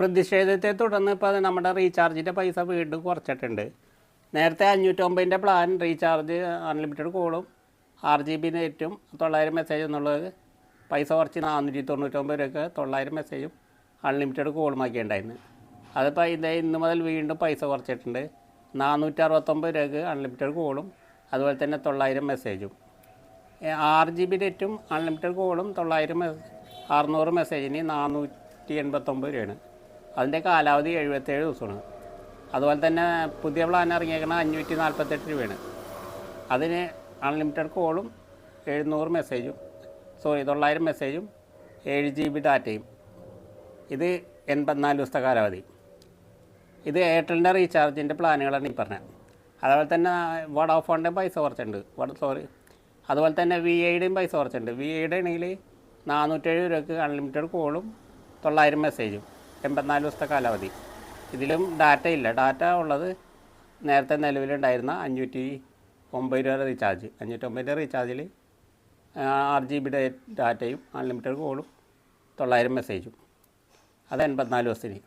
പ്രതിഷേധത്തെ തുടർന്ന് ഇപ്പോൾ നമ്മുടെ റീചാർജിന്റെ പൈസ വീണ്ടും കുറച്ചിട്ടുണ്ട്. നേരത്തെ അഞ്ഞൂറ്റൊമ്പതിന്റെ പ്ലാൻ റീചാർജ് അൺലിമിറ്റഡ് കോളും ആറ് ജി ബി നെറ്റും തൊള്ളായിരം മെസ്സേജ് എന്നുള്ളത് പൈസ കുറച്ച് നാനൂറ്റി തൊണ്ണൂറ്റൊമ്പത് രൂപയ്ക്ക് തൊള്ളായിരം മെസ്സേജും അൺലിമിറ്റഡ് കോളും ആക്കി ഉണ്ടായിരുന്നു. അതിപ്പോൾ ഇത് ഇന്ന് മുതൽ വീണ്ടും പൈസ കുറച്ചിട്ടുണ്ട്. നാനൂറ്റി അറുപത്തൊമ്പത് രൂപയ്ക്ക് അൺലിമിറ്റഡ് കോളും അതുപോലെ തന്നെ തൊള്ളായിരം മെസ്സേജും ആറ് ജി ബി നെറ്റും അൺലിമിറ്റഡ് കോളും തൊള്ളായിരം അറുന്നൂറ് മെസ്സേജിന് നാനൂറ്റി എൺപത്തൊമ്പത് രൂപയാണ്. അതിന്റെ കാലാവധി എഴുപത്തേഴ് ദിവസമാണ്. അതുപോലെ തന്നെ പുതിയ പ്ലാൻ ഇറങ്ങിയേക്കണ അഞ്ഞൂറ്റി നാൽപ്പത്തെട്ട് രൂപയാണ്. അതിന് അൺലിമിറ്റഡ് കോളും എഴുന്നൂറ് മെസ്സേജും സോറി തൊള്ളായിരം മെസ്സേജും ഏഴ് ജി ബി ഡാറ്റയും ഇത് എൺപത്തിനാല് ദിവസത്തെ കാലാവധി. ഇത് എയർടെലിന്റെ റീചാർജിന്റെ പ്ലാനുകളാണ് ഈ പറഞ്ഞത്. അതുപോലെ തന്നെ വോഡാഫോണിന്റെ പൈസ കുറച്ചുണ്ട്. വട സോറി അതുപോലെ തന്നെ വി ഐയുടെയും പൈസ കുറച്ചുണ്ട്. വി ഐയുടെ ആണെങ്കിൽ നാനൂറ്റേഴ് രൂപയ്ക്ക് അൺലിമിറ്റഡ് കോളും തൊള്ളായിരം മെസ്സേജും എൺപത്തിനാല് ദിവസത്തെ കാലാവധി. ഇതിലും ഡാറ്റ ഇല്ല. ഡാറ്റ ഉള്ളത് നേരത്തെ നിലവിലുണ്ടായിരുന്ന അഞ്ഞൂറ്റി ഒമ്പത് രൂപ റീചാർജ് അഞ്ഞൂറ്റി ഒമ്പത് രൂപ റീചാർജിൽ ആറ് ജി ബി ഡാറ്റയും അൺലിമിറ്റഡ് കോളും തൊള്ളായിരം മെസ്സേജും അത് എൺപത്തിനാല് ദിവസത്തിന്.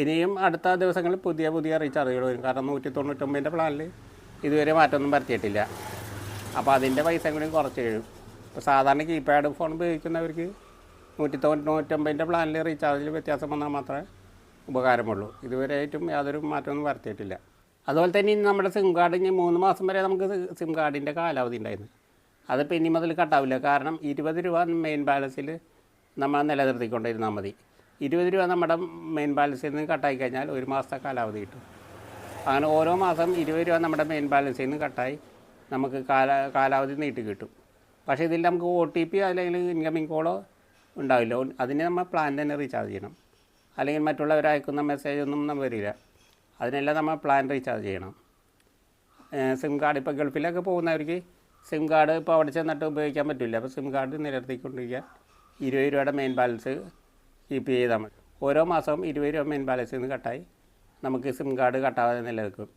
ഇനിയും അടുത്ത ദിവസങ്ങളിൽ പുതിയ പുതിയ റീചാർജുകൾ വരും. കാരണം നൂറ്റി തൊണ്ണൂറ്റൊമ്പതിന്റെ പ്ലാനിൽ ഇതുവരെ മാറ്റമൊന്നും വരുത്തിയിട്ടില്ല. അപ്പോൾ അതിന്റെ പൈസ കൂടി കുറച്ച് കഴിയും ഇപ്പോൾ സാധാരണ കീപാഡ് ഫോൺ ഉപയോഗിക്കുന്നവർക്ക് നൂറ്റി തൊണ്ണൂറ്റൊമ്പതിന്റെ പ്ലാനിൽ റീചാർജിൽ വ്യത്യാസം വന്നാൽ മാത്രമേ ഉപകാരമുള്ളൂ. ഇതുവരെ ആയിട്ടും യാതൊരു മാറ്റമൊന്നും വരുത്തിയിട്ടില്ല. അതുപോലെ തന്നെ ഇനി നമ്മുടെ സിം കാർഡ് ഇനി മൂന്ന് മാസം വരെ നമുക്ക് സിം കാർഡിന്റെ കാലാവധി ഉണ്ടായിരുന്നു. അതിപ്പോൾ ഇനി മുതൽ കട്ടാവില്ല കാരണം ഇരുപത് രൂപ മെയിൻ ബാലൻസിൽ നമ്മൾ നിലനിർത്തിക്കൊണ്ടിരുന്നാൽ മതി. ഇരുപത് രൂപ നമ്മുടെ മെയിൻ ബാലൻസിൽ നിന്ന് കട്ടായി കഴിഞ്ഞാൽ ഒരു മാസത്തെ കാലാവധി കിട്ടും. അങ്ങനെ ഓരോ മാസം ഇരുപത് രൂപ നമ്മുടെ മെയിൻ ബാലൻസിൽ നിന്ന് കട്ടായി നമുക്ക് കാല കാലാവധി നീട്ടി കിട്ടും. പക്ഷേ ഇതിൽ നമുക്ക് ഒ ടി പി അല്ലെങ്കിൽ ഇൻകമിങ് കോളോ ഉണ്ടാവില്ല. അതിനെ നമ്മൾ പ്ലാൻ തന്നെ റീചാർജ് ചെയ്യണം. അല്ലെങ്കിൽ മറ്റുള്ളവർ അയക്കുന്ന മെസ്സേജ് ഒന്നും നമ്മൾ വരില്ല. അതിനെല്ലാം നമ്മൾ പ്ലാൻ റീചാർജ് ചെയ്യണം. സിം കാർഡ് ഇപ്പോൾ ഗൾഫിലൊക്കെ പോകുന്നവർക്ക് സിം കാർഡ് ഇപ്പോൾ അവിടെ ചെന്നിട്ട് ഉപയോഗിക്കാൻ പറ്റില്ല. അപ്പോൾ സിം കാർഡ് നിലനിർത്തിക്കൊണ്ടിരിക്കാൻ ഇരുപത് രൂപയുടെ മെയിൻ ബാലൻസ് കീപ്പ് ചെയ്താൽ മതി. ഓരോ മാസവും ഇരുപത് രൂപ മെയിൻ ബാലൻസിൽ നിന്ന് കട്ടായി നമുക്ക് സിം കാർഡ് കട്ടാവാതെ നിലനിൽക്കും.